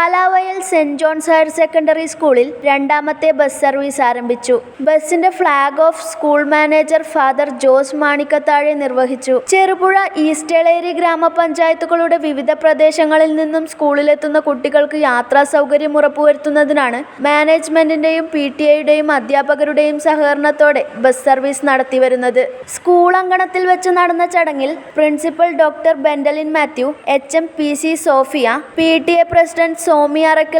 കാലാവധി saint John's higher secondary സ്കൂളിൽ രണ്ടാമത്തെ ബസ് സർവീസ് ആരംഭിച്ചു. ബസിന്റെ flag off school manager father Jose Manikkathazhe നിർവഹിച്ചു. ചെറുപുഴ ഈസ്റ്റേളേരി ഗ്രാമപഞ്ചായത്തുകളുടെ വിവിധ പ്രദേശങ്ങളിൽ നിന്നും സ്കൂളിലെത്തുന്ന കുട്ടികൾക്ക് യാത്രാ സൗകര്യം ഉറപ്പുവരുത്തുന്നതിനാണ് മാനേജ്മെന്റിന്റെയും പി ടി ഐയുടെയും അധ്യാപകരുടെയും സഹകരണത്തോടെ ബസ് സർവീസ് നടത്തിവരുന്നത്. സ്കൂൾ അങ്കണത്തിൽ വെച്ച് നടന്ന ചടങ്ങിൽ principal doctor ബെൻഡലിൻ Mathew H M P C Sophia P T A president Somi Arakkal